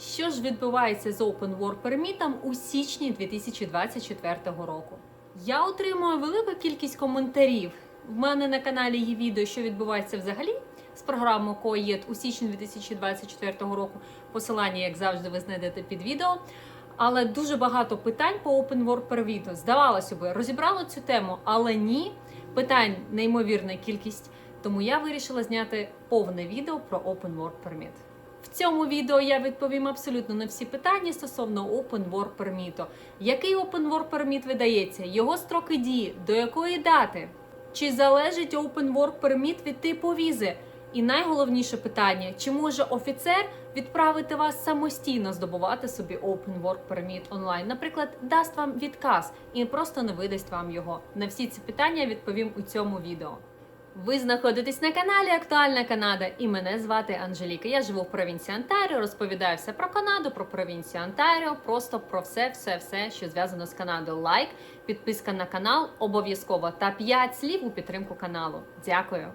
Що ж відбувається з Open Work Permit у січні 2024 року? Я отримую велику кількість коментарів. В мене на каналі є відео, що відбувається взагалі з програмою КОЄД у січні 2024 року. Посилання, як завжди, ви знайдете під відео. Але дуже багато питань по Open Work Permit. Здавалося би, розібрала цю тему, але ні. Питань неймовірна кількість. Тому я вирішила зняти повне відео про Open Work Permit. В цьому відео я відповім абсолютно на всі питання стосовно Open Work Permit. Який Open Work Permit видається? Його строки дії, до якої дати? Чи залежить Open Work Permit від типу візи? І найголовніше питання: чи може офіцер відправити вас самостійно здобувати собі Open Work Permit онлайн? Наприклад, дасть вам відказ і просто не видасть вам його. На всі ці питання відповім у цьому відео. Ви знаходитесь на каналі Актуальна Канада, і мене звати Анжеліка. Я живу в провінції Онтаріо, розповідаю все про Канаду, про провінцію Онтаріо, просто про все, все, все, що зв'язано з Канадою. Лайк, підписка на канал обов'язково та 5 слів у підтримку каналу. Дякую.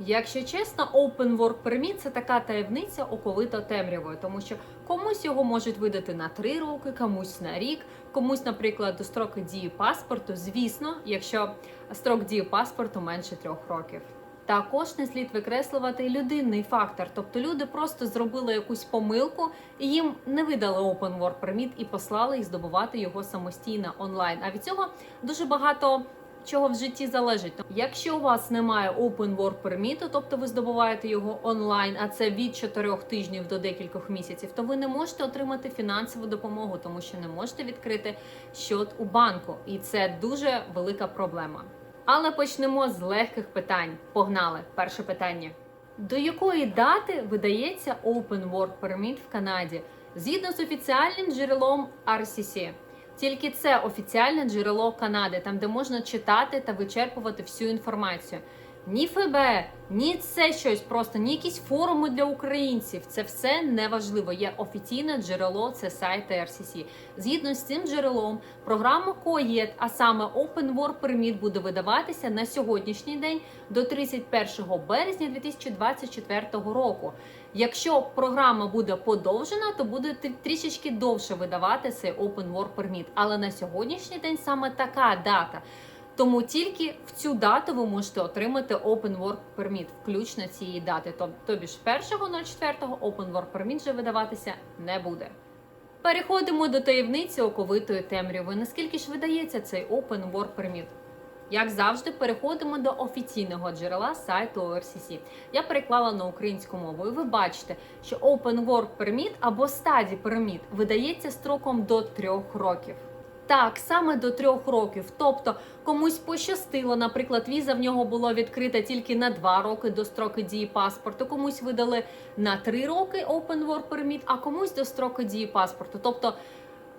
Якщо чесно, Open Work Permit – це така таємниця оковита темрявою, тому що комусь його можуть видати на 3 роки, комусь на рік, комусь, наприклад, до строку дії паспорту. Звісно, якщо строк дії паспорту менше 3 років. Також не слід викреслювати людинний фактор, тобто люди просто зробили якусь помилку і їм не видали Open Work Permit і послали їх здобувати його самостійно онлайн. А від цього дуже багато чого в житті залежить. Якщо у вас немає Open Work Permit, тобто ви здобуваєте його онлайн, а це від 4 тижнів до декількох місяців, то ви не можете отримати фінансову допомогу, тому що не можете відкрити счет у банку, і це дуже велика проблема. Але почнемо з легких питань. Погнали! Перше питання. До якої дати видається Open Work Permit в Канаді згідно з офіціальним джерелом RCC? Тільки це офіціальне джерело Канади, там де можна читати та вичерпувати всю інформацію. Ні ФБ, ні це щось просто, ні якісь форуми для українців. Це все не важливо. Є офіційне джерело, це сайт RCC. Згідно з цим джерелом, програма КОЄД, а саме Open Work Permit, буде видаватися на сьогоднішній день до 31 березня 2024 року. Якщо програма буде подовжена, то буде трішечки довше видавати цей Open Work Permit. Але на сьогоднішній день саме така дата. Тому тільки в цю дату ви можете отримати Open Work Permit, включно цієї дати. Тобі ж 1.04 Open Work Permit вже видаватися не буде. Переходимо до таємниці оковитої темряви. Наскільки ж видається цей Open Work Permit? Як завжди, переходимо до офіційного джерела сайту ORCC. Я переклала на українську мову, і ви бачите, що Open Work Permit або Study Permit видається строком до трьох років. Так, саме до трьох років. Тобто комусь пощастило, наприклад, віза в нього була відкрита тільки на два роки до строки дії паспорту, комусь видали на три роки Open Work Permit, а комусь до строки дії паспорту. Тобто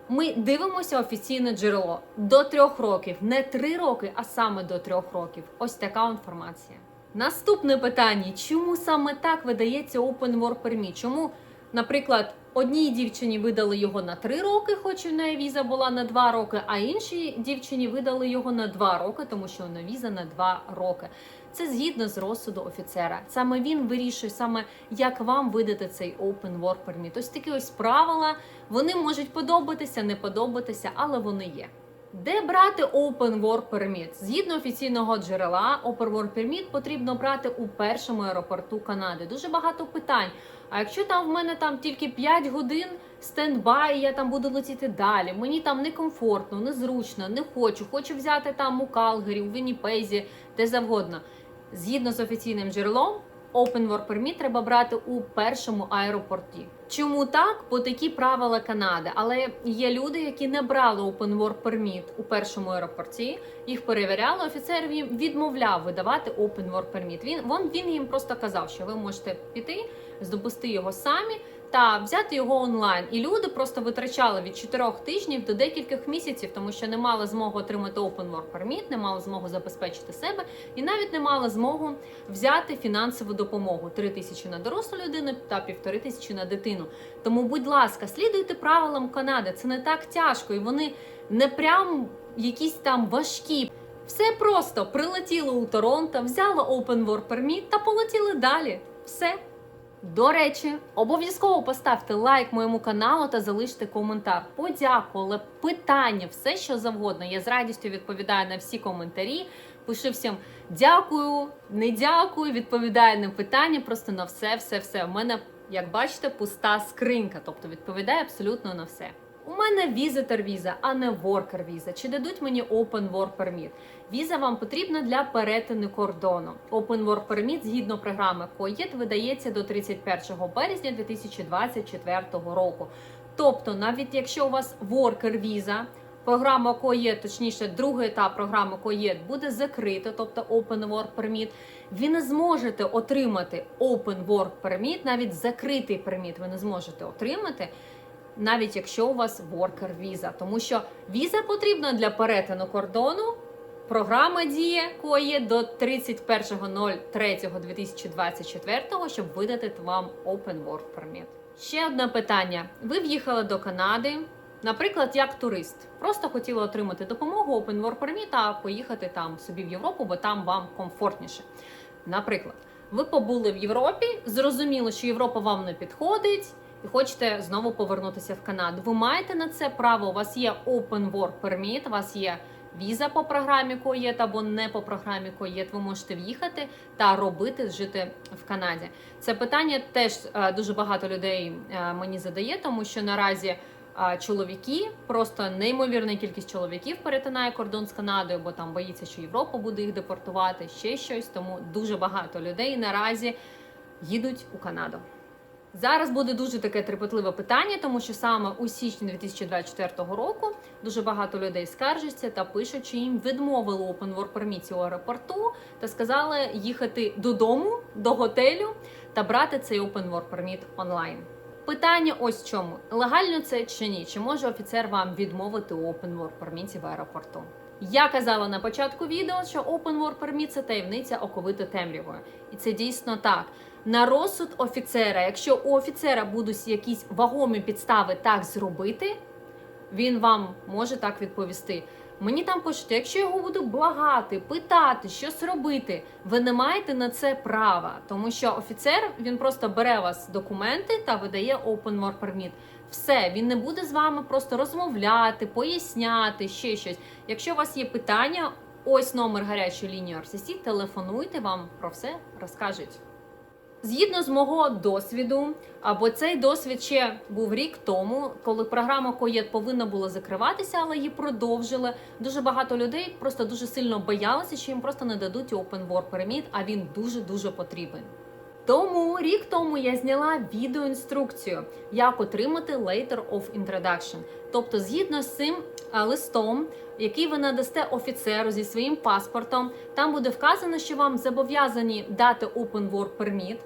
ми дивимося офіційне джерело до трьох років, не три роки, а саме до трьох років. Ось така інформація. Наступне питання: чому саме так видається Open Work Permit? Чому, наприклад, одній дівчині видали його на три роки, хоч у неї віза була на два роки, а іншій дівчині видали його на два роки, тому що вона віза на два роки. Це згідно з розсуду офіцера. Саме він вирішує, саме як вам видати цей Open Work Permit. Ось такі ось правила. Вони можуть подобатися, не подобатися, але вони є. Де брати Open Work Permit? Згідно офіційного джерела, Open Work Permit потрібно брати у першому аеропорту Канади. Дуже багато питань. А якщо там в мене там тільки 5 годин стендбай, я там буду летіти далі. Мені там некомфортно, незручно, не хочу. Хочу взяти там у Калгарі, у Вінніпезі, де завгодно. Згідно з офіційним джерелом, Open Work Permit треба брати у першому аеропорті. Чому так? Бо такі правила Канади. Але є люди, які не брали Open Work Permit у першому аеропорті. Їх перевіряли. Офіцер їм відмовляв видавати Open Work Permit. Він він, він їм просто казав, що ви можете піти, здобути його самі та взяти його онлайн. І люди просто витрачали від 4 тижнів до декількох місяців, тому що не мали змогу отримати Open Work Permit, не мали змогу забезпечити себе, і навіть не мали змогу взяти фінансову допомогу 3 тисячі на дорослу людину та півтори тисячі на дитину. Тому, будь ласка, слідуйте правилам Канади. Це не так тяжко, і вони не прям якісь там важкі. Все просто прилетіло у Торонто, взяло Open Work Permit та полетіли далі. Все. До речі, обов'язково поставте лайк моєму каналу та залиште коментар. Подякували, питання, все що завгодно. Я з радістю відповідаю на всі коментарі. Пишу всім дякую, не дякую, відповідаю на питання, просто на все, все, все. У мене, як бачите, пуста скринька, тобто відповідає абсолютно на все. У мене візитор віза, а не worker віза. Чи дадуть мені Open Work Permit? Віза вам потрібна для перетину кордону. Open Work Permit згідно програми COIET видається до 31 березня 2024 року. Тобто, навіть якщо у вас worker віза, програма COIET, точніше, другий етап програми COIET буде закрита, тобто Open Work Permit, ви не зможете отримати Open Work Permit, навіть закритий перміт ви не зможете отримати навіть якщо у вас worker віза, тому що віза потрібна для перетину кордону. Програма діє кої до 31.03.2024, щоб видати вам Open Work Permit. Ще одне питання: ви в'їхали до Канади, наприклад, як турист, просто хотіли отримати допомогу Open Work Permit, а поїхати там собі в Європу, бо там вам комфортніше. Наприклад, ви побули в Європі, зрозуміло, що Європа вам не підходить і хочете знову повернутися в Канаду. Ви маєте на це право. У вас є Open Work Permit, у вас є віза по програмі COIET або не по програмі COIET, Ви можете в'їхати та робити жити в Канаді. Це питання теж е, дуже багато людей е, мені задає, тому що наразі. е, Чоловіки, просто неймовірна кількість чоловіків перетинає кордон з Канадою, бо там боїться, що Європа буде їх депортувати, ще щось. Тому дуже багато людей наразі їдуть у Канаду. Зараз буде дуже таке трепетливе питання, тому що саме у січні 2024 року дуже багато людей скаржаться та пишуть, що їм відмовили Open Work Permit у аеропорту та сказали їхати додому, до готелю та брати цей Open Work Permit онлайн. Питання ось в чому: легально це чи ні? Чи може офіцер вам відмовити у Open Work Permit в аеропорту? Я казала на початку відео, що Open Work Permit – це таємниця оковита темрявою, і це дійсно так. На розсуд офіцера, якщо у офіцера будуть якісь вагомі підстави так зробити, він вам може так відповісти. Мені там пишуть, якщо його буду благати, питати, щось робити, ви не маєте на це права, тому що офіцер він просто бере вас документи та видає Open Work Permit. Все, він не буде з вами просто розмовляти, поясняти, ще щось. Якщо у вас є питання, ось номер гарячої лінії RCC, телефонуйте, вам про все розкажуть. Згідно з мого досвіду, або цей досвід ще був рік тому, коли програма КОЄТ повинна була закриватися, але її продовжили. Дуже багато людей просто дуже сильно боялися, що їм просто не дадуть Open Work Permit, а він дуже дуже потрібен. Тому рік тому я зняла відеоінструкцію, як отримати Letter of Introduction. Тобто, згідно з цим листом, який ви надасте офіцеру зі своїм паспортом, там буде вказано, що вам зобов'язані дати Open Work Permit,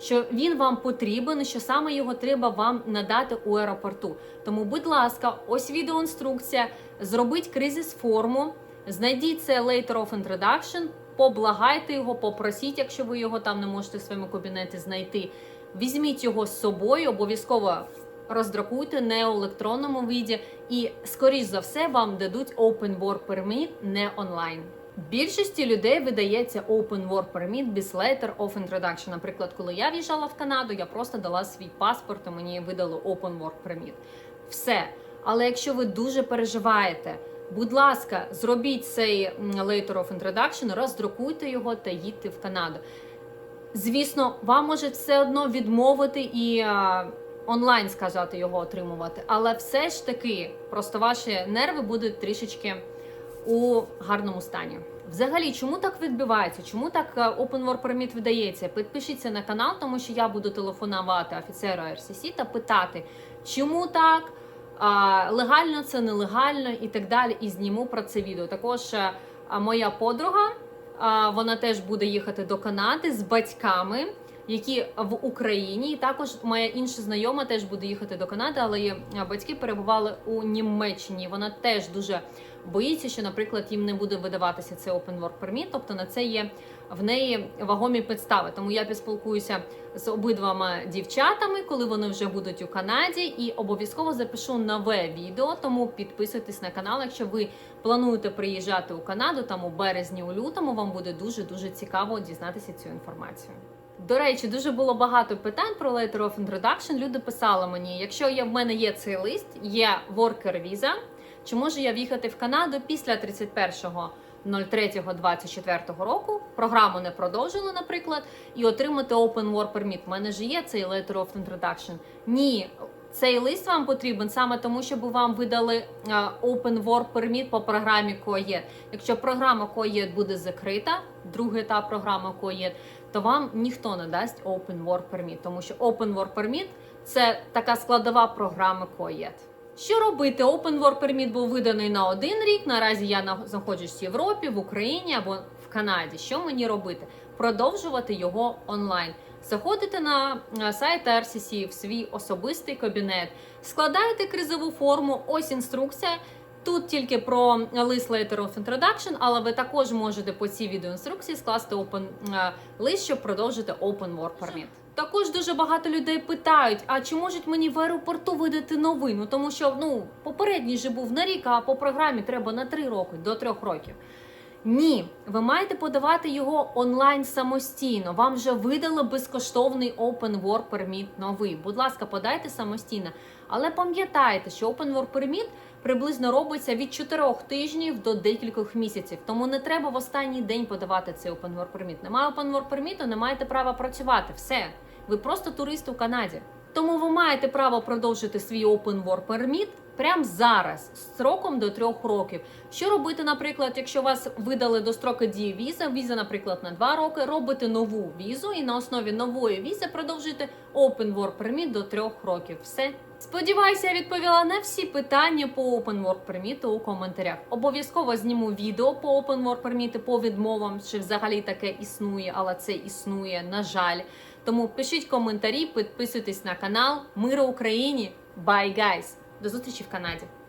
що він вам потрібен, що саме його треба вам надати у аеропорту. Тому, будь ласка, ось відеоінструкція. Зробіть кризис форму, знайдіть це Letter of Introduction, поблагайте його, попросіть, якщо ви його там не можете в своєму кабінеті знайти. Візьміть його з собою, обов'язково роздракуйте не у електронному виді, і скоріш за все вам дадуть Open Work Permit не онлайн. Більшості людей видається Open Work Permit без Letter of Introduction. Наприклад, коли я в'їжджала в Канаду, я просто дала свій паспорт, і мені видали Open Work Permit. Все. Але якщо ви дуже переживаєте, будь ласка, зробіть цей Letter of Introduction, роздрукуйте його та їдьте в Канаду. Звісно, вам може все одно відмовити і онлайн сказати його отримувати, але все ж таки просто ваші нерви будуть трішечки у гарному стані. Взагалі, чому так відбувається? Чому так е, Open Work Permit видається? Підпишіться на канал, тому що я буду телефонувати офіцеру RCC та питати, чому так, легально це нелегально і так далі. І зніму про це відео. Також е, моя подруга, вона теж буде їхати до Канади з батьками. Які в Україні, і також моя інша знайома теж буде їхати до Канади, але її батьки перебували у Німеччині. Вона теж дуже боїться, що, наприклад, їм не буде видаватися це Open Work Permit, тобто на це є в неї вагомі підстави. Тому я поспілкуюся з обидвома дівчатами, коли вони вже будуть у Канаді, і обов'язково запишу нове відео. Тому підписуйтесь на канал, якщо ви плануєте приїжджати у Канаду, там у березні, у лютому вам буде дуже дуже цікаво дізнатися цю інформацію. До речі, дуже було багато питань про Letter of Introduction. Люди писали мені, якщо є, в мене є цей лист, є Worker Visa, чи можу я в'їхати в Канаду після 31.03.24 року, програму не продовжили, наприклад, і отримати Open Work Permit. У мене ж є цей Letter of Introduction. Ні, цей лист вам потрібен саме тому, щоб вам видали а, Open Work Permit по програмі COED. Якщо програма COED буде закрита, другий етап програми COED, то вам ніхто не дасть Open Work Permit, тому що Open Work Permit – це така складова програми COED. Що робити? Open Work Permit був виданий на один рік. Наразі я на- знаходжусь в Європі, в Україні або в Канаді. Що мені робити? Продовжувати його онлайн. Заходите на е, сайт RCC в свій особистий кабінет, складаєте кризову форму. Ось інструкція. Тут тільки про лист Letter of Introduction, але ви також можете по цій відеоінструкції скласти open, е, лист, щоб продовжити Open Work Permit. Також дуже багато людей питають: а чи можуть мені в аеропорту видати новину? Тому що ну попередній же був на рік, а по програмі треба на 3 роки до 3 років. Ні, ви маєте подавати його онлайн самостійно. Вам вже видали безкоштовний Open Work Permit новий. Будь ласка, подайте самостійно. Але пам'ятайте, що Open Work Permit приблизно робиться від 4 тижнів до декількох місяців. Тому не треба в останній день подавати цей Open Work Permit. Немає Open Work Permit, не маєте права працювати. Все. Ви просто турист у Канаді. Тому ви маєте право продовжити свій Open Work Permit прямо зараз, з строком до трьох років. Що робити, наприклад, якщо вас видали до строку дії віза, віза, наприклад, на два роки, робите нову візу і на основі нової візи продовжуєте Open Work Permit до трьох років. Все. Сподіваюся, я відповіла на всі питання по Open Work Permit у коментарях. Обов'язково зніму відео по Open Work Permit по відмовам, чи взагалі таке існує, але це існує, на жаль. Тому пишіть коментарі, підписуйтесь на канал. Миру Україні! Bye, guys! До зустрічі в Канаді!